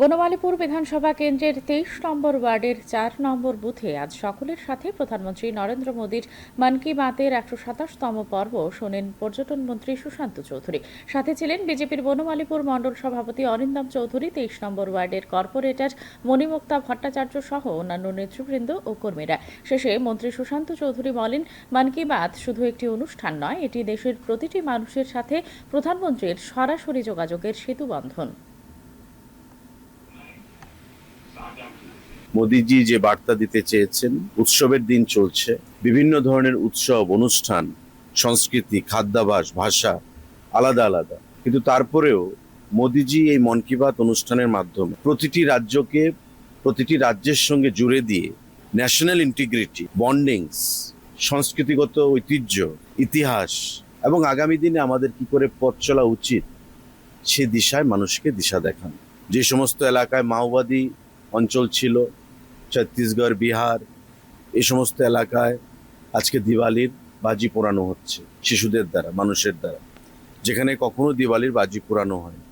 বনমালীপুর বিধানসভা কেন্দ্রের তেইশ নম্বর ওয়ার্ডের চার নম্বর বুথে আজ সকলের সাথে প্রধানমন্ত্রী নরেন্দ্র মোদীর মন কি বাতের একশো সাতাশতম পর্ব শোনেন পর্যটন মন্ত্রী সুশান্ত চৌধুরী। সাথে ছিলেন বিজেপির বনমালীপুর মণ্ডল সভাপতি অরিন্দম চৌধুরী, তেইশ নম্বর ওয়ার্ডের কর্পোরেটর মণিমুক্তা ভট্টাচার্য সহ অন্যান্য নেতৃবৃন্দ ও কর্মীরা। শেষে মন্ত্রী সুশান্ত চৌধুরী বলেন, মন কি বাত শুধু একটি অনুষ্ঠান নয়, এটি দেশের প্রতিটি মানুষের সাথে প্রধানমন্ত্রীর সরাসরি যোগাযোগের সেতুবন্ধন মোদিজি যে বার্তা দিতে চেয়েছেন, উৎসবের দিন চলছে। বিভিন্ন ধরনের উৎসব, অনুষ্ঠান, সংস্কৃতি, খাদ্যাভাস, ভাষা আলাদা আলাদা। কিন্তু তারপরেও মোদিজি এই মন কি বাত অনুষ্ঠানের মাধ্যমে প্রতিটি রাজ্যকে, প্রতিটি রাজ্যের সঙ্গে জুড়ে দিয়ে ন্যাশনাল ইন্টিগ্রিটি বন্ডিংস সংস্কৃতিগত ঐতিহ্য, ইতিহাস এবং আগামী দিনে আমাদের কি করে পথ চলা উচিত, সে দিশায় মানুষকে দিশা দেখান। যে সমস্ত এলাকায় মাওবাদী অঞ্চল ছিল, ছত্তিশগড়, বিহার, এই সমস্ত এলাকায় আজকে দিওয়ালির বাজি পোড়ানো হচ্ছে শিশুদের দ্বারা, মানুষের দ্বারা। যেখানে কখনো দিওয়ালির বাজি পোড়ানো হয়